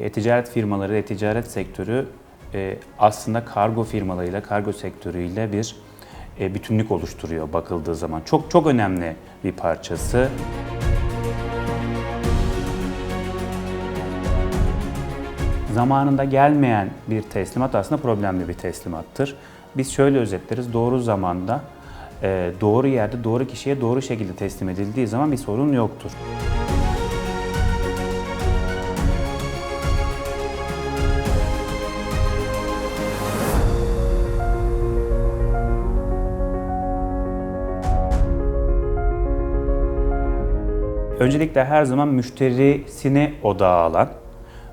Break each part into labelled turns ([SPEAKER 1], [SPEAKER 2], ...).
[SPEAKER 1] E-ticaret firmaları, e-ticaret sektörü e, aslında kargo firmalarıyla, kargo sektörüyle bir e, bütünlük oluşturuyor bakıldığı zaman. Çok çok önemli bir parçası. Zamanında gelmeyen bir teslimat aslında problemli bir teslimattır. Biz şöyle özetleriz, doğru zamanda, e, doğru yerde, doğru kişiye doğru şekilde teslim edildiği zaman bir sorun yoktur. Öncelikle her zaman müşterisini odağa alan,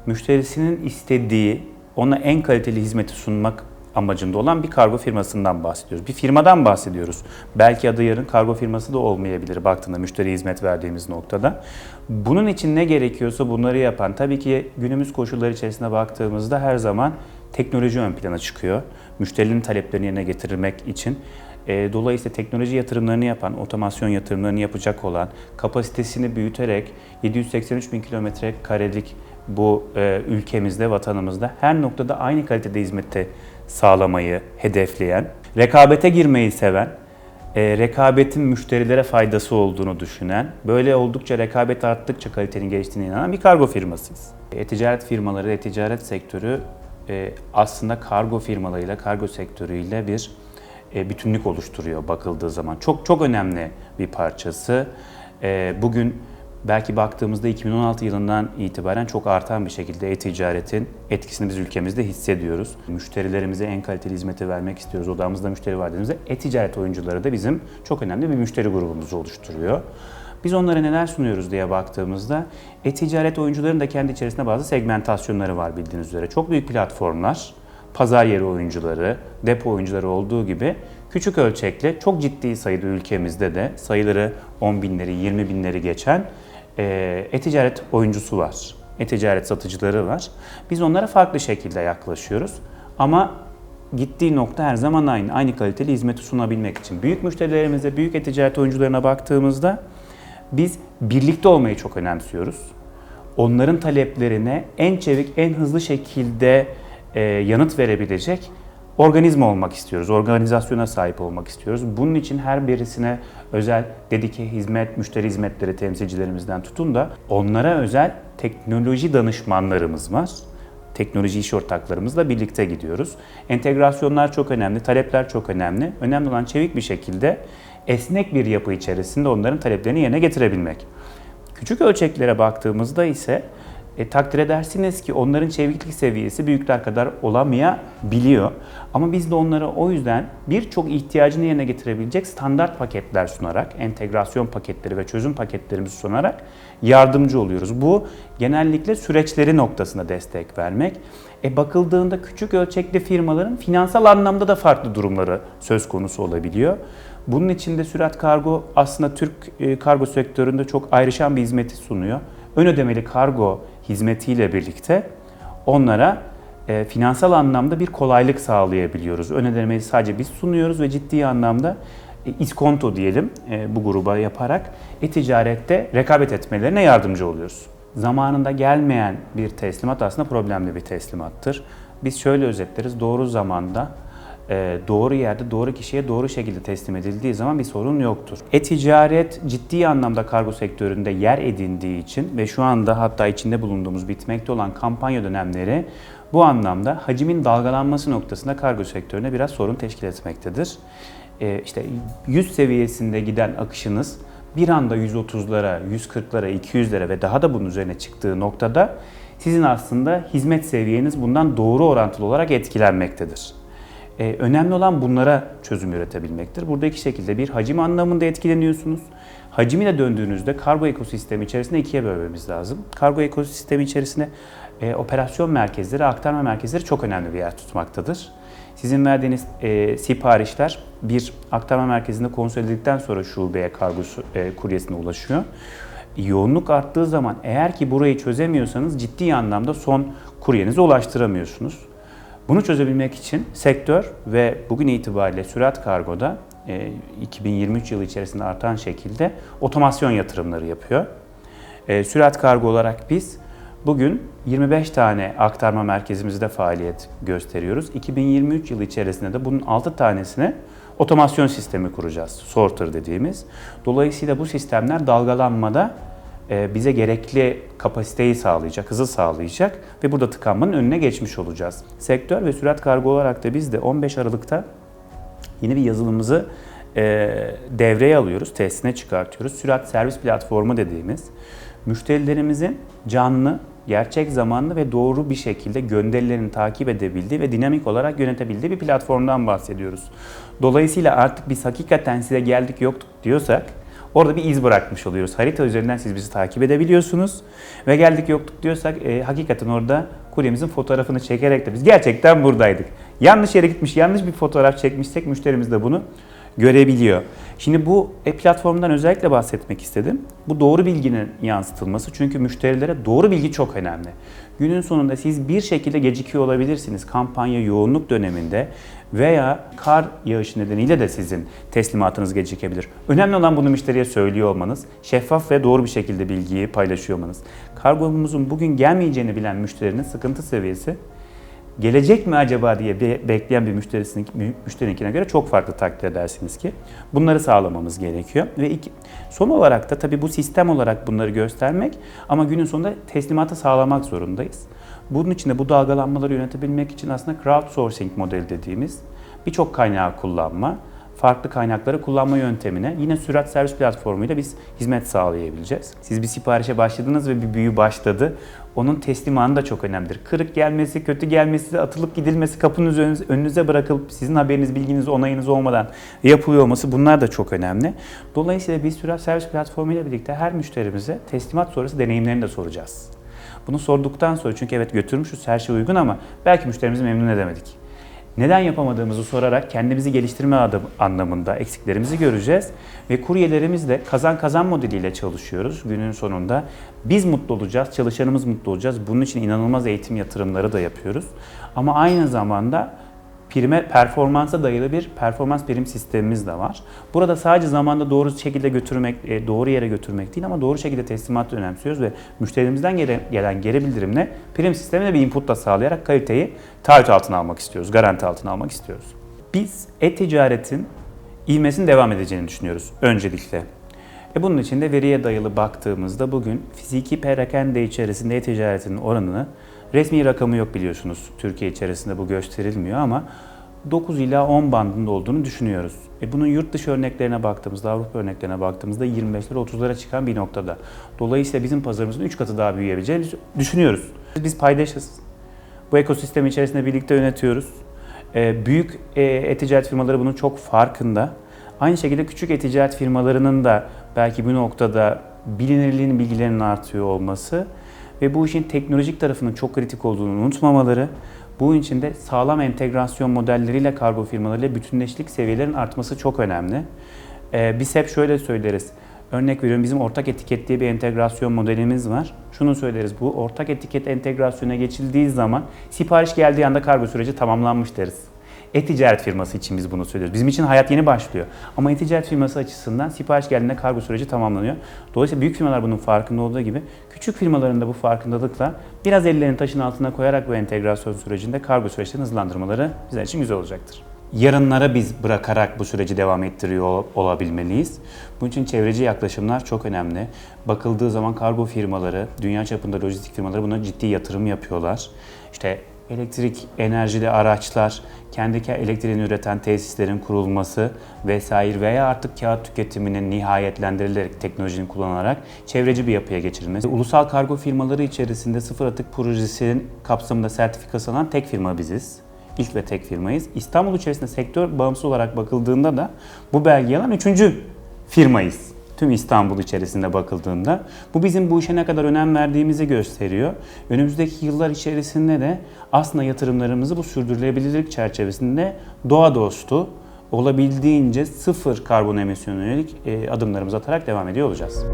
[SPEAKER 1] müşterisinin istediği, ona en kaliteli hizmeti sunmak amacında olan bir kargo firmasından bahsediyoruz. Bir firmadan bahsediyoruz. Belki adı yarın kargo firması da olmayabilir baktığında müşteri hizmet verdiğimiz noktada. Bunun için ne gerekiyorsa bunları yapan, tabii ki günümüz koşulları içerisinde baktığımızda her zaman teknoloji ön plana çıkıyor. Müşterinin taleplerini yerine getirmek için. E, Dolayısıyla teknoloji yatırımlarını yapan, otomasyon yatırımlarını yapacak olan, kapasitesini büyüterek 783 bin kilometre karelik bu e, ülkemizde, vatanımızda her noktada aynı kalitede hizmeti sağlamayı hedefleyen, rekabete girmeyi seven, e, rekabetin müşterilere faydası olduğunu düşünen, böyle oldukça rekabet arttıkça kalitenin geliştiğine inanan bir kargo firmasıyız. E-ticaret firmaları, e-ticaret sektörü e, aslında kargo firmalarıyla, kargo sektörüyle bir bütünlük oluşturuyor bakıldığı zaman. Çok çok önemli bir parçası. E, Bugün belki baktığımızda 2016 yılından itibaren çok artan bir şekilde e-ticaretin etkisini biz ülkemizde hissediyoruz. Müşterilerimize en kaliteli hizmeti vermek istiyoruz. Odamızda müşteri var dediğimizde e-ticaret oyuncuları da bizim çok önemli bir müşteri grubumuzu oluşturuyor. Biz onlara neler sunuyoruz diye baktığımızda e-ticaret oyuncuların da kendi içerisinde bazı segmentasyonları var bildiğiniz üzere. Çok büyük platformlar, pazar yeri oyuncuları, depo oyuncuları olduğu gibi küçük ölçekli çok ciddi sayıda ülkemizde de sayıları 10 binleri 20 binleri geçen e, e-ticaret oyuncusu var. E-ticaret satıcıları var. Biz onlara farklı şekilde yaklaşıyoruz. Ama gittiği nokta her zaman aynı. Aynı kaliteli hizmeti sunabilmek için. Büyük müşterilerimize, büyük e-ticaret oyuncularına baktığımızda biz birlikte olmayı çok önemsiyoruz. Onların taleplerine en çevik, en hızlı şekilde e, yanıt verebilecek organizma olmak istiyoruz. Organizasyona sahip olmak istiyoruz. Bunun için her birisine özel dedike hizmet, müşteri hizmetleri temsilcilerimizden tutun da onlara özel teknoloji danışmanlarımız var. Teknoloji iş ortaklarımızla birlikte gidiyoruz. Entegrasyonlar çok önemli, talepler çok önemli. Önemli olan çevik bir şekilde esnek bir yapı içerisinde onların taleplerini yerine getirebilmek. Küçük ölçeklere baktığımızda ise e, takdir edersiniz ki onların çeviklik seviyesi büyükler kadar olamayabiliyor. Ama biz de onlara o yüzden birçok ihtiyacını yerine getirebilecek standart paketler sunarak, entegrasyon paketleri ve çözüm paketlerimizi sunarak yardımcı oluyoruz. Bu genellikle süreçleri noktasında destek vermek. E bakıldığında küçük ölçekli firmaların finansal anlamda da farklı durumları söz konusu olabiliyor. Bunun için de Sürat Kargo aslında Türk e, kargo sektöründe çok ayrışan bir hizmeti sunuyor. Ön ödemeli kargo hizmetiyle birlikte onlara e, finansal anlamda bir kolaylık sağlayabiliyoruz. Ön ödemeyi sadece biz sunuyoruz ve ciddi anlamda e, iskonto diyelim e, bu gruba yaparak e-ticarette rekabet etmelerine yardımcı oluyoruz. Zamanında gelmeyen bir teslimat aslında problemli bir teslimattır. Biz şöyle özetleriz, doğru zamanda doğru yerde doğru kişiye doğru şekilde teslim edildiği zaman bir sorun yoktur. E-ticaret ciddi anlamda kargo sektöründe yer edindiği için ve şu anda hatta içinde bulunduğumuz bitmekte olan kampanya dönemleri bu anlamda hacimin dalgalanması noktasında kargo sektörüne biraz sorun teşkil etmektedir. E, işte 100 seviyesinde giden akışınız bir anda 130'lara, 140'lara, 200'lere ve daha da bunun üzerine çıktığı noktada sizin aslında hizmet seviyeniz bundan doğru orantılı olarak etkilenmektedir. Ee, önemli olan bunlara çözüm üretebilmektir. Burada iki şekilde bir hacim anlamında etkileniyorsunuz. Hacimiyle döndüğünüzde kargo ekosistemi içerisinde ikiye bölmemiz lazım. Kargo ekosistemi içerisinde e, operasyon merkezleri, aktarma merkezleri çok önemli bir yer tutmaktadır. Sizin verdiğiniz e, siparişler bir aktarma merkezinde kontrol edildikten sonra şubeye, kargo e, kuryesine ulaşıyor. Yoğunluk arttığı zaman eğer ki burayı çözemiyorsanız ciddi anlamda son kuryenize ulaştıramıyorsunuz. Bunu çözebilmek için sektör ve bugün itibariyle sürat kargoda 2023 yılı içerisinde artan şekilde otomasyon yatırımları yapıyor. Sürat kargo olarak biz Bugün 25 tane aktarma merkezimizde faaliyet gösteriyoruz. 2023 yılı içerisinde de bunun 6 tanesine otomasyon sistemi kuracağız. Sorter dediğimiz. Dolayısıyla bu sistemler dalgalanmada e, bize gerekli kapasiteyi sağlayacak, hızı sağlayacak ve burada tıkanmanın önüne geçmiş olacağız. Sektör ve sürat kargo olarak da biz de 15 Aralık'ta yeni bir yazılımımızı e, devreye alıyoruz, testine çıkartıyoruz. Sürat servis platformu dediğimiz müşterilerimizin canlı, gerçek zamanlı ve doğru bir şekilde gönderilerini takip edebildiği ve dinamik olarak yönetebildiği bir platformdan bahsediyoruz. Dolayısıyla artık biz hakikaten size geldik yoktuk diyorsak orada bir iz bırakmış oluyoruz. Harita üzerinden siz bizi takip edebiliyorsunuz ve geldik yoktuk diyorsak e, hakikaten orada kuryemizin fotoğrafını çekerek de biz gerçekten buradaydık. Yanlış yere gitmiş, yanlış bir fotoğraf çekmişsek müşterimiz de bunu görebiliyor. Şimdi bu e-platformdan özellikle bahsetmek istedim. Bu doğru bilginin yansıtılması çünkü müşterilere doğru bilgi çok önemli. Günün sonunda siz bir şekilde gecikiyor olabilirsiniz kampanya yoğunluk döneminde veya kar yağışı nedeniyle de sizin teslimatınız gecikebilir. Önemli olan bunu müşteriye söylüyor olmanız, şeffaf ve doğru bir şekilde bilgiyi paylaşıyor olmanız. Kargomuzun bugün gelmeyeceğini bilen müşterinin sıkıntı seviyesi gelecek mi acaba diye be- bekleyen bir müşterisinin müşterininkine göre çok farklı takdir edersiniz ki. Bunları sağlamamız gerekiyor ve iki, son olarak da tabii bu sistem olarak bunları göstermek ama günün sonunda teslimatı sağlamak zorundayız. Bunun için de bu dalgalanmaları yönetebilmek için aslında crowdsourcing modeli dediğimiz birçok kaynağı kullanma, farklı kaynakları kullanma yöntemine yine sürat servis platformuyla biz hizmet sağlayabileceğiz. Siz bir siparişe başladınız ve bir büyü başladı. Onun teslimanı da çok önemlidir. Kırık gelmesi, kötü gelmesi, atılıp gidilmesi, kapınız önünüze, bırakılıp sizin haberiniz, bilginiz, onayınız olmadan yapılıyor olması bunlar da çok önemli. Dolayısıyla biz sürat servis platformu ile birlikte her müşterimize teslimat sonrası deneyimlerini de soracağız. Bunu sorduktan sonra çünkü evet götürmüşüz her şey uygun ama belki müşterimizi memnun edemedik neden yapamadığımızı sorarak kendimizi geliştirme adım anlamında eksiklerimizi göreceğiz. Ve kuryelerimizle kazan kazan modeliyle çalışıyoruz günün sonunda. Biz mutlu olacağız, çalışanımız mutlu olacağız. Bunun için inanılmaz eğitim yatırımları da yapıyoruz. Ama aynı zamanda prime, performansa dayalı bir performans prim sistemimiz de var. Burada sadece zamanda doğru şekilde götürmek, e, doğru yere götürmek değil ama doğru şekilde teslimat önemsiyoruz ve müşterimizden gelen geri bildirimle prim sistemine bir input da sağlayarak kaliteyi taahhüt altına almak istiyoruz, garanti altına almak istiyoruz. Biz e-ticaretin ivmesinin devam edeceğini düşünüyoruz öncelikle. E bunun için de veriye dayalı baktığımızda bugün fiziki perakende içerisinde e-ticaretin oranını Resmi rakamı yok biliyorsunuz. Türkiye içerisinde bu gösterilmiyor ama 9 ila 10 bandında olduğunu düşünüyoruz. E bunun yurt dışı örneklerine baktığımızda, Avrupa örneklerine baktığımızda 25'lere 30'lara çıkan bir noktada. Dolayısıyla bizim pazarımızın 3 katı daha büyüyebileceğini düşünüyoruz. Biz paydaşız. Bu ekosistemi içerisinde birlikte yönetiyoruz. E, büyük e, e-ticaret firmaları bunun çok farkında. Aynı şekilde küçük e-ticaret firmalarının da belki bu noktada bilinirliğinin, bilgilerinin artıyor olması ve bu işin teknolojik tarafının çok kritik olduğunu unutmamaları, bu için de sağlam entegrasyon modelleriyle kargo firmalarıyla bütünleşlik seviyelerin artması çok önemli. Ee, biz hep şöyle söyleriz. Örnek veriyorum bizim ortak etiket diye bir entegrasyon modelimiz var. Şunu söyleriz bu ortak etiket entegrasyona geçildiği zaman sipariş geldiği anda kargo süreci tamamlanmış deriz. E-ticaret firması için biz bunu söylüyoruz. Bizim için hayat yeni başlıyor. Ama e-ticaret firması açısından sipariş geldiğinde kargo süreci tamamlanıyor. Dolayısıyla büyük firmalar bunun farkında olduğu gibi küçük firmaların da bu farkındalıkla biraz ellerini taşın altına koyarak bu entegrasyon sürecinde kargo süreçlerini hızlandırmaları bizler için güzel olacaktır yarınlara biz bırakarak bu süreci devam ettiriyor olabilmeliyiz. Bunun için çevreci yaklaşımlar çok önemli. Bakıldığı zaman kargo firmaları, dünya çapında lojistik firmaları buna ciddi yatırım yapıyorlar. İşte elektrik enerjili araçlar, kendi elektriğini üreten tesislerin kurulması vesaire veya artık kağıt tüketiminin nihayetlendirilerek teknolojinin kullanılarak çevreci bir yapıya geçirilmesi. Ulusal kargo firmaları içerisinde sıfır atık projesinin kapsamında sertifikası alan tek firma biziz. İlk ve tek firmayız. İstanbul içerisinde sektör bağımsız olarak bakıldığında da bu belgeyi alan üçüncü firmayız tüm İstanbul içerisinde bakıldığında bu bizim bu işe ne kadar önem verdiğimizi gösteriyor. Önümüzdeki yıllar içerisinde de aslında yatırımlarımızı bu sürdürülebilirlik çerçevesinde doğa dostu olabildiğince sıfır karbon emisyonu yönelik adımlarımızı atarak devam ediyor olacağız.